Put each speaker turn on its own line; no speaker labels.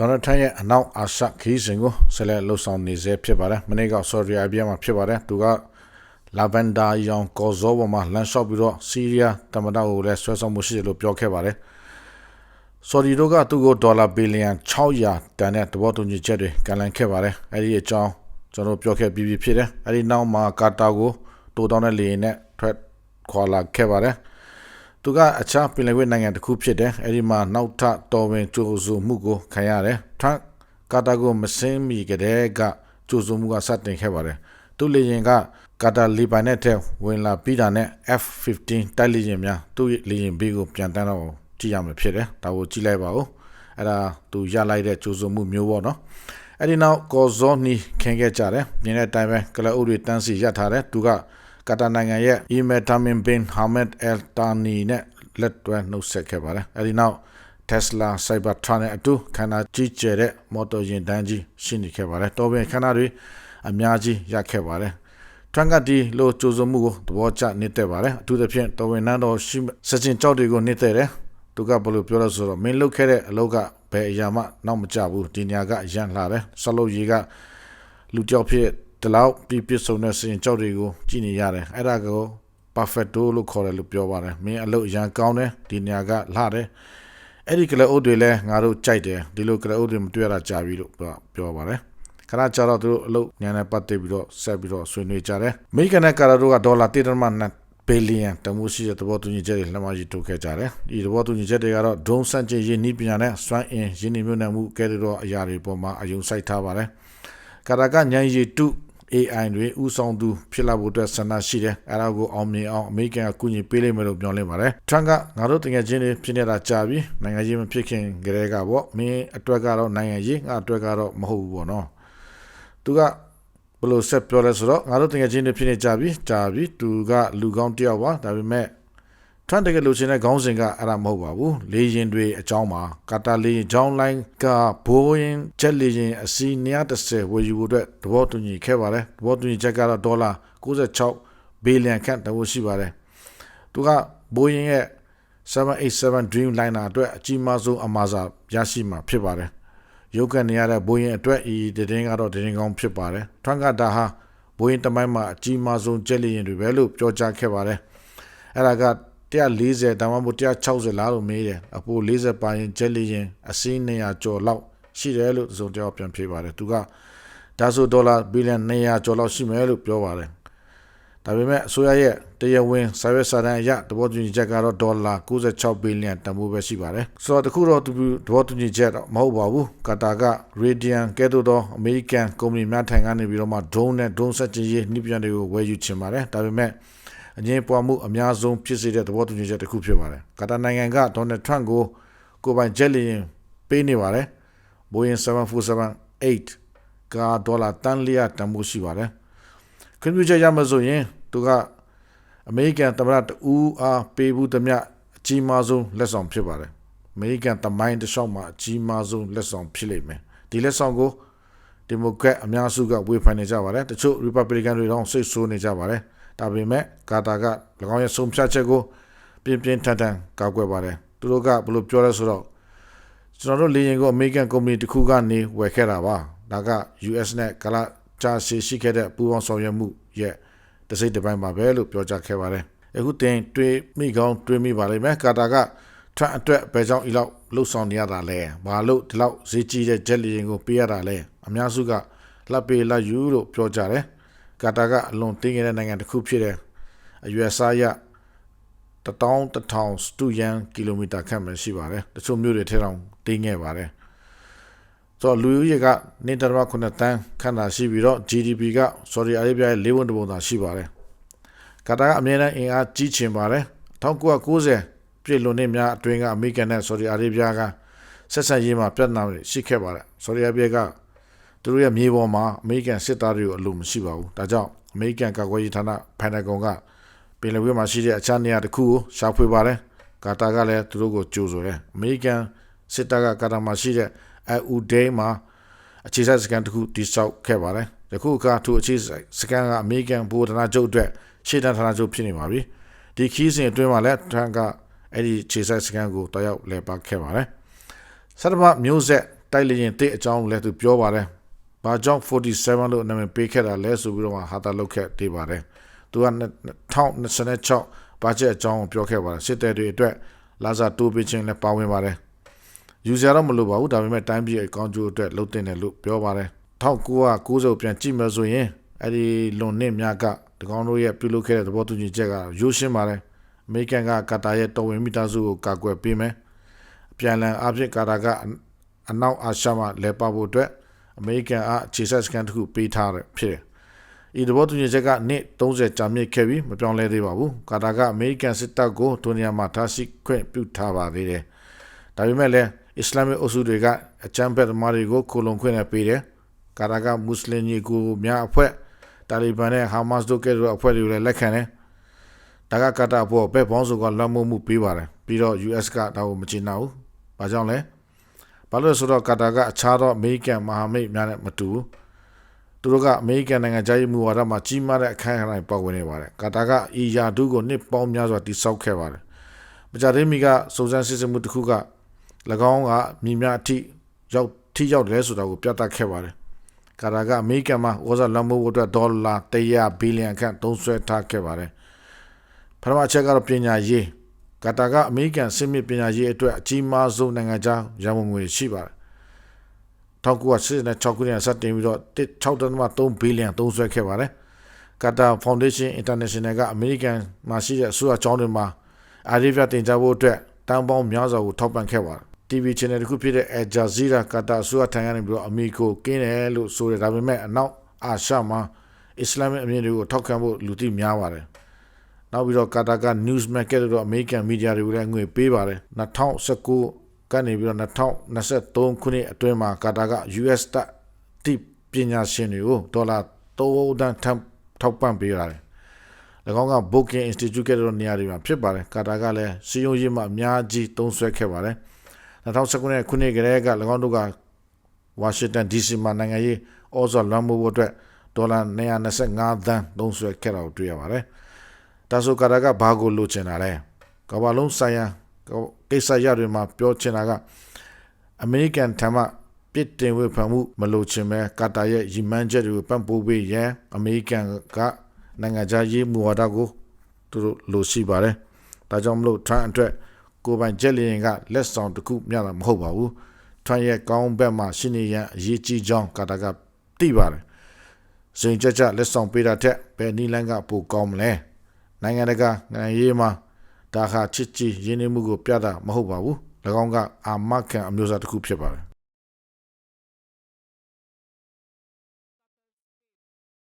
ဒေါ်နယ်ထရန့်ရဲ့အနောက်အာရှခီးစဉ်ကိုဆက်လက်လှုပ်ဆောင်နေစေဖြစ်ပါတယ်မနေ့ကဆော်ဒီအာရေဗျမှာဖြစ်ပါတယ်သူကလာဗန်ဒါယောင်ကောဇောဘမှာလမ်းလျှောက်ပြီးတော့စီးရီးယားတမန်တော်ကိုလည်းဆွဲဆောင်မှုရှိတယ်လို့ပြောခဲ့ပါတယ်ဆော်ဒီတို့ကသူ့ကိုဒေါ်လာဘီလီယံ600တန်တဲ့တဘောတူညီချက်တွေကန်လန်ခဲ့ပါတယ်အဲ့ဒီအကြောင်းကျွန်တော်ပြောခဲ့ပြီးပြီဖြစ်တယ်အဲ့ဒီနောက်မှာကာတာကိုတိုးတောင်းတဲ့လေယာဉ်နဲ့ထွက်ခွာလာခဲ့ပါတယ် သူကအခြားပင်လယ်ကွေ့နိုင်ငံတစ်ခုဖြစ်တယ်အဲ့ဒီမှာနောက်ထပ်တော်ဝင်ကြိုးစုမှုကိုခံရတယ်ထပ်ကာတာကိုမစင်းမီကတဲ့ကကြိုးစုမှုကစတင်ခဲ့ပါတယ်သူလေရင်ကကာတာလီပိုင်နဲ့တဲ့ဝင်လာပြီးတာနဲ့ F15 တိုက်လေရင်များသူ့လေရင်ဘေးကိုပြန်တန်းတော့ကြည့်ရမှာဖြစ်တယ်ဒါကိုကြည့်လိုက်ပါဦးအဲ့ဒါသူရလိုက်တဲ့ကြိုးစုမှုမျိုးပေါ့နော်အဲ့ဒီနောက်ကော်ဇောနီခင်ခဲ့ကြတယ်မြင်တဲ့အတိုင်းပဲကလအုပ်တွေတန်းစီရထားတယ်သူက ကာတာနိုင်ငံရဲ့အီမက်တာမင်ဘင်ဟာမက်အယ်တာနီနဲ့လက်တွဲနှုတ်ဆက်ခဲ့ပါတယ်အဲဒီနောက် Tesla Cybertruck နဲ့အတူခန္ဓာကြီးကျယ်တဲ့မော်တော်ယာဉ်တန်းကြီးရှိနေခဲ့ပါတယ်တော်ပင်ခန္ဓာတွေအများကြီးရခဲ့ပါတယ်ထရန်ကတီလိုကြိုးစုံမှုကိုသဘောကျနေတဲ့ပါတယ်အထူးသဖြင့်တော်ဝင်နန်းတော်ရှိစချင်ကြောက်တွေကိုနေတဲ့တယ်သူကဘယ်လိုပြောလဲဆိုတော့မင်းလုတ်ခဲ့တဲ့အလုပ်ကဘယ်အရာမှနောက်မကျဘူးဒီညာကအရန်လှတယ်ဆလုတ်ကြီးကလူကြောက်ဖြစ် ဒီလောက်ပြပြဆုံတဲ့စင်ကြောက်တွေကိုကြည့်နေရတယ်အဲ့ဒါကို perfecto လို့ခေါ်တယ်လို့ပြောပါတယ်မင်းအလုပ်အရန်ကောင်းတယ်ဒီညာကလှတယ်အဲ့ဒီကလအုပ်တွေလည်းငါတို့ကြိုက်တယ်ဒီလိုကလအုပ်တွေမတွေ့ရတာကြာပြီလို့ပြောပါတယ်ခဏကြာတော့သူတို့အလုပ်ညာနဲ့ပတ်သက်ပြီးတော့ဆက်ပြီးတော့ဆွေးနွေးကြတယ်အမေရိကန်နဲ့ကာတာတို့ကဒေါ်လာ1.2ဘီလီယံတမိုးရှိတဲ့သဘောတူညီချက်တွေလက်မှတ်ရေးထိုးခဲ့ကြတယ်။ဒီသဘောတူညီချက်တွေကတော့ဒုံစန့်ကျင်ရင်းနှီးပညာနဲ့စွမ်းအင်ရင်းနှီးမြှုပ်နှံမှုကဲ့သို့သောအရာတွေပေါ်မှာအယုံစိုက်ထားပါတယ်။ကာတာကညံရီတု AI တွေဥဆောင်သူဖြစ်လာဖို့အတွက်ဆန္ဒရှိတယ်။အဲဒါကိုအောင်မြင်အောင်အမေရိကန်ကကူညီပေးလိမ့်မယ်လို့ပြောလင်းပါတယ်။ထရန်ကငါတို့တကယ်ချင်းတွေဖြစ်နေတာကြာပြီ။နိုင်ငံရေးမဖြစ်ခင်ကတည်းကပေါ့။မင်းအတွက်ကတော့နိုင်ငံရေးငါအတွက်ကတော့မဟုတ်ဘူးပေါ့နော်။သူကဘလို့ဆက်ပြောလဲဆိုတော့ငါတို့တကယ်ချင်းတွေဖြစ်နေကြပြီကြာပြီသူကလူကောင်းတယောက်ပါဒါပေမဲ့ ထန်တကယ်လို့ရှင်တဲ့ခေါင်းစဉ်ကအဲ့ဒါမဟုတ်ပါဘူးလေရင်တွေအကြောင်းပါကာတာလေရင်ဂျောင်းလိုင်းကဘိုးရင်ဂျက်လေရင်အစီ130ဝယ်ယူဖို့အတွက်သဘောတူညီခဲ့ပါတယ်သဘောတူညီချက်ကတော့ဒေါ်လာ96ဘီလီယံခန့်တဝရှိပါတယ်သူကဘိုးရင်ရဲ့787 Dreamliner အတွက်အကြီးမားဆုံးအမှားစာရရှိမှာဖြစ်ပါတယ်ရုပ်ကနေရတဲ့ဘိုးရင်အတွက်ဤတည်င်းကတော့တည်င်းကောင်းဖြစ်ပါတယ်ထွန်းကတာဟာဘိုးရင်တမိုင်းမှာအကြီးမားဆုံးဂျက်လေရင်တွေပဲလို့ပြောကြားခဲ့ပါတယ်အဲ့ဒါက 140ဒါမှမဟုတ်160လားလို့မေးတယ်အပို40ပါရင်ဂျက်လီရင်အစင်း200ကျော်လောက်ရှိတယ်လို့ဆိုတော့ပြန်ဖြေပါတယ်သူကဒါဆိုဒေါ်လာဘီလီယံ200ကျော်လောက်ရှိမယ်လို့ပြောပါတယ်ဒါပေမဲ့အစိုးရရဲ့တရားဝင်စာရွက်စာတမ်းအရသဘောတူညီချက်ကတော့ဒေါ်လာ96ဘီလီယံတန်ဖိုးပဲရှိပါတယ်ဆိုတော့တခုတော့သူသဘောတူညီချက်တော့မဟုတ်ပါဘူးကာတာက Radian ကဲ့သို့သော American ကုမ္ပဏီများထံကနေပြီးတော့မှ drone နဲ့ drone စက်ကြီးရေးနှိပြန်တွေကိုဝယ်ယူချင်ပါတယ်ဒါပေမဲ့ အငင်းပွားမှုအများဆုံးဖြစ်စေတဲ့သဘောတူညီချက်တစ်ခုဖြစ်ပါတယ်။ကာတာနိုင်ငံကဒေါ်နယ်ထရန့်ကိုကိုပိုင်ဂျက်လီရင်ပေးနေပါတယ်။ Boeing 747-8ကဒေါ်လာတန်လျာတန်ဖိုးရှိပါတယ်။ခွင့်ပြုချက်ရမဆိုရင်သူကအမေရိကန်သမ္မတတူအားပေးဘူးသမျှအကြီးမားဆုံးလက်ဆောင်ဖြစ်ပါတယ်။အမေရိကန်တမိုင်းတစ်လျှောက်မှာအကြီးမားဆုံးလက်ဆောင်ဖြစ်လိမ့်မယ်။ဒီလက်ဆောင်ကိုဒီမိုကရက်အများစုကဝေဖန်နေကြပါတယ်။တချို့ Republican တွေတော့စိတ်ဆိုးနေကြပါတယ်။ ဒါပေမဲ့ကာတာက၎င်းရဲ့ဆုံးဖြတ်ချက်ကိုပြင်းပြင်းထန်ထန်ကောက်ွယ်ပါတယ်သူတို့ကဘယ်လိုပြောလဲဆိုတော့ကျွန်တော်တို့လေယာဉ်ကိုအမေရိကန်ကုမ္ပဏီတစ်ခုကနေဝယ်ခဲ့တာပါဒါက US နဲ့ကလာချာရှိရှိခဲ့တဲ့ပူးပေါင်းဆောင်ရွက်မှုရဲ့တစိမ့်တစ်ပိုင်းပါပဲလို့ပြောကြားခဲ့ပါတယ်အခုတင်တွေးမိကောင်းတွေးမိပါလိမ့်မယ်ကာတာကထပ်အတွက်ဘယ်ကြောင့်ဤလောက်လှုပ်ဆောင်နေရတာလဲဘာလို့ဒီလောက်ဈေးကြီးတဲ့ဂျက်လီယာဉ်ကိုပေးရတာလဲအများစုကလက်ပေးလက်ယူလို့ပြောကြတယ် ကာတာကအလွန်တင်းခဲ့တဲ့နိုင်ငံတစ်ခုဖြစ်တဲ့အရွယ်စားရတတောင်းတထောင်စတူယန်ကီလိုမီတာခန့်ပဲရှိပါတယ်တချို့မြို့တွေထဲတောင်တင်းခဲ့ပါတယ်ဆိုတော့လူဦးရေကနေတရမ9တန်းခန့်သာရှိပြီးတော့ GDP က Saudi Arabia ရဲ့၄ဝန်တပုံသာရှိပါတယ်ကာတာကအမြဲတမ်းအင်အားကြီးချင်ပါတယ်1990ပြည်လွန်နှစ်များအတွင်းကအမေရိကန်နဲ့ Saudi Arabia ကဆက်ဆံရေးမှာပြဿနာတွေရှိခဲ့ပါတယ် Saudi Arabia က သူတို့ရဲ့မြေပေါ်မှာအမေရိကန်စစ်သားတွေကိုအလိုမရှိပါဘူးဒါကြောင့်အမေရိကန်ကာကွယ်ရေးဌာနဖန်တဂွန်ကပင်လယ်ကွေ့မှာရှိတဲ့အခြားနေရာတစ်ခုကိုရှာဖွေပါတယ်ကာတာကလည်းသူတို့ကိုကြိုးဆိုတယ်အမေရိကန်စစ်တပ်ကကာတာမှာရှိတဲ့အူဒိန်းမှာအခြေစိုက်စကန်တစ်ခုတိစောက်ခဲ့ပါတယ်ယခုအခါသူအခြေစိုက်စကန်ကအမေရိကန်ဗိုလ်ဌာနချုပ်အတွက်ရှေ့တန်းဌာနချုပ်ဖြစ်နေပါပြီဒီခီးစဉ်အတွင်းမှာလည်းထန်ကအဲ့ဒီခြေဆိုင်စကန်ကိုတောက်ရောက်လဲပါခဲ့ပါတယ်ဆတ်တမမျိုးဆက်တိုက်လေရင်တစ်အကြောင်းလည်းသူပြောပါတယ်။ ဘာကြောင့်47လို့နာမည်ပေးခဲ့တာလဲဆိုပြီးတော့မှဟာတာလောက်ခဲ့သေးပါတယ်။သူက2026ဘာကျက်အကြောင်းကိုပြောခဲ့ပါတယ်။စစ်တပ်တွေအတွက်လာဇာတိုးပေးခြင်းလည်းပါဝင်ပါတယ်။ယူဇာတော့မလို့ပါဘူးဒါပေမဲ့တိုင်းပြည်အကောင့်ကျိုးအတွက်လှုပ်တင်တယ်လို့ပြောပါတယ်။1990ပြန်ကြည့်မယ်ဆိုရင်အဲ့ဒီလွန်နှစ်များကတကောင်တို့ရဲ့ပြုလုပ်ခဲ့တဲ့သဘောတူညီချက်ကရိုးရှင်းပါတယ်။အမေရိကန်ကကာတာရဲ့တော်ဝင်မိသားစုကိုကာကွယ်ပေးမယ်။အပြန်အလှန်အဖြစ်ကာတာကအနောက်အာရှမှာလဲပဖို့အတွက် အမေရိကန်အားအခြေဆက်စကန်တစ်ခုပေးထားတယ်ဖြစ်တယ်။ဤသဘောတူညီချက်ကနှစ်30ကြာမြင့်ခဲ့ပြီးမပြောင်းလဲသေးပါဘူး။ကာတာကအမေရိကန်စစ်တပ်ကိုဒုနီယာမှာထားရှိခွင့်ပြုထားပါသေးတယ်။ဒါပေမဲ့လည်းအစ္စလာမစ်အုပ်စုတွေကအကြမ်းဖက်သမားတွေကိုခိုလုံခွင့်နဲ့ပေးတယ်။ကာတာကမွတ်စလင်ညီကိုများအဖွဲ့တာလီဘန်နဲ့ဟာမတ်စ်တို့ကဲ့သို့အဖွဲ့တွေကိုလည်းလက်ခံတယ်။ဒါကကာတာပေါ်ဘက်ပေါင်းစုကလွှမ်းမိုးမှုပေးပါတယ်။ပြီးတော့ US ကဒါကိုမချင်တော့ဘူး။ဘာကြောင့်လဲ။ ဘာလို့လဲဆိုတော့ကာတာကအခြားသောအမေရိကန်မဟာမိတ်များနဲ့မတူဘူးသူတို့ကအမေရိကန်နိုင်ငံခြားရေးမူဝါဒမှာကြီးမားတဲ့အခမ်းအနားပေါဝင်နေပါတယ်ကာတာကအီယာဒူးကိုနှစ်ပေါင်းများစွာတိစောက်ခဲ့ပါတယ်မကြသေးမီကစုံစမ်းစစ်ဆေးမှုတစ်ခုက၎င်းကမြင်များအထိရောက်ထိရောက်တယ်ဆိုတာကိုပြသခဲ့ပါတယ်ကာတာကအမေရိကန်မှာဝါဇာလမ်မိုးအတွက်ဒေါ်လာ100ဘီလီယံခန့်သုံးစွဲထားခဲ့ပါတယ်ပထမအချက်ကတော့ပညာရေး ကာတာကအမေရိကန်စစ်မြစ်ပညာရေးအတွက်အကြီးမားဆုံးနိုင်ငံခြားရန်ပုံငွေရှိပါတယ်1986ခုနှစ်စတင်ပြီးတော့6.3ဘီလီယံသုံးစွဲခဲ့ပါတယ်ကာတာဖောင်ဒေးရှင်းအင်တာနေရှင်နယ်ကအမေရိကန်မှာရှိတဲ့အစိုးရကျောင်းတွေမှာအာရီဗီယာတင်ကြားဖို့အတွက်တန်ပေါင်းများစွာကိုထောက်ပံ့ခဲ့ပါတယ် TV channel တစ်ခုဖြစ်တဲ့ Al Jazeera ကာတာအစိုးရထံကနေပြီးတော့အမေရိကိုကင်းတယ်လို့ဆိုတယ်ဒါပေမဲ့အနောက်အာရှမှာအစ္စလာမ်အမြင်တွေကိုထောက်ခံဖို့လူသိများပါတယ် နောက်ပြီးတော့ကာတာက news market တို့အမေရိကန်မီဒီယာတွေကိုလည်းငွေပေးပါတယ်2019ကနေပြီးတော့2023ခုနှစ်အတွင်းမှာကာတာက US တပ်တိပညာရှင်တွေကိုဒေါ်လာ3တန်းထောက်ပံ့ပေးရတယ်၎င်းက Booking Institute ကတဲ့နေရာတွေမှာဖြစ်ပါတယ်ကာတာကလည်းစီယုံရေးမှာအများကြီးသုံးစွဲခဲ့ပါတယ်2019ခုနှစ်ကလေးက၎င်းတို့ကဝါရှင်တန် DC မှာနိုင်ငံရေးဩဇာလွှမ်းမိုးဖို့အတွက်ဒေါ်လာ225သန်းသုံးစွဲခဲ့တာကိုတွေ့ရပါတယ်။ ဒါဆိုကာတာကဘာကိုလိုချင်တာလဲကမ္ဘာလုံးဆိုင်ရာကိစ္စရတွေမှာပြောချင်တာကအမေရိကန်ထံမှပြစ်တင်ဝေဖန်မှုမလိုချင်ပဲကာတာရဲ့ရည်မှန်းချက်တွေကိုပံ့ပိုးပေးရန်အမေရိကန်ကနိုင်ငံခြားရေးမူဝါဒကိုသူတို့လိုရှိပါတယ်။ဒါကြောင့်မလို့ထရန့်အတွက်ကိုပိုင်ဂျက်လီယင်ကလက်ဆောင်တစ်ခုမျှတာမဟုတ်ပါဘူး။ထရန့်ရဲ့ကောင်းဘက်မှာရှင်းနေရန်အရေးကြီးကြောင်းကာတာကသိပါတယ်။စိန်ကြကြလက်ဆောင်ပေးတာထက်ဘယ်နည်းလမ်းကပိုကောင်းမလဲ။ နိုင်ငံတကာနိုင်ငံရေးမှာဒါဟာချစ်ကြည်ရင်းနှီးမှုကိုပြတာမဟုတ်ပါဘူး၎င်းကအာမခံအမျိုးအစားတစ်ခုဖြစ်ပါတယ်